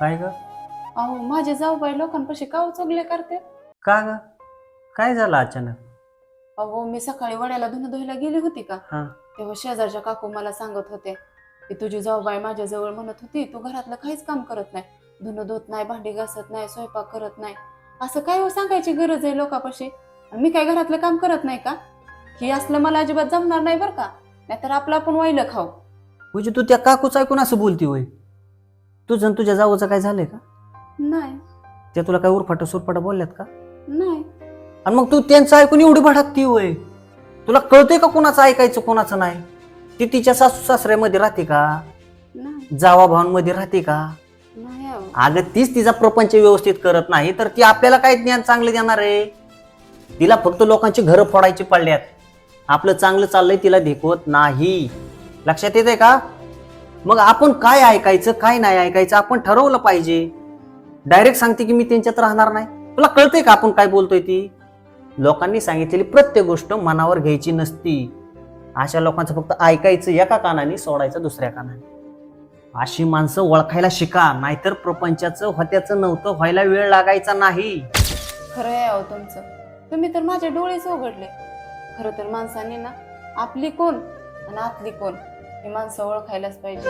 काय ग? अहो माझे जाऊबाई लोकांपाशी का चोगले करते? का ग? काय झालं अचानक? अहो मी सकाळी वड्याला धुणं धुवायला गेली होती का? हा. तेव्हा शेजारच्या काकू मला सांगत होते की तुझी जाऊबाई माझ्या जवळ म्हणत होती तू घरातलं काहीच काम करत नाही. धुणं धुत नाही भांडी घासत नाही स्वयंपाक करत नाही. असं काय हो सांगायची गरज आहे लोकांपाशी? आणि मी काय घरातलं काम करत नाही का? ही असलं मला अजिबात जमणार नाही बरं का? नाहीतर आपलं आपण वाहिलं खाऊ. म्हणजे तू त्या काकूच ऐकून असं बोलती होय? तुझं आणि तुझ्या जावचं काय झालंय का? नाही. त्या तुला काय उरफाट सुरफाट बोलल्यात का? नाही. आणि मग तू त्यांचं ऐकून एवढी भडकती होय? तुला कळतंय का कोणाचं ऐकायचं कोणाचं नाही? ती तिच्या सासू सासऱ्यामध्ये राहते का? नाही. जावा भावांमध्ये राहते का? नाही अहो अगं तीच तिचा प्रपंच व्यवस्थित करत नाही तर ती आपल्याला काय ज्ञान चांगलं देणार आहे? तिला फक्त लोकांची घरं फोडायची पडल्यात. आपलं चांगलं चाललंय तिला देखवत नाही. लक्षात येते का? मग आपण काय ऐकायचं काय नाही ऐकायचं आपण ठरवलं पाहिजे. डायरेक्ट सांगते की मी त्यांच्यात राहणार नाही. तुला कळतंय का आपण काय बोलतोय ती? लोकांनी सांगितलेली प्रत्येक गोष्ट मनावर घ्यायची नसती. अशा लोकांचं फक्त ऐकायचं एका कानाने सोडायचं दुसऱ्या कानाने. अशी माणसं ओळखायला शिका नाहीतर प्रपंचाचं होत्याचं नव्हतं व्हायला वेळ लागायचा नाही. खरं आहे अहो तुमचं. तुम्ही तर माझे डोळेच उघडले खरं तर माणसाने ना आपली कोण आणि आतली कोण इमान सवळ खायलाच पाहिजे.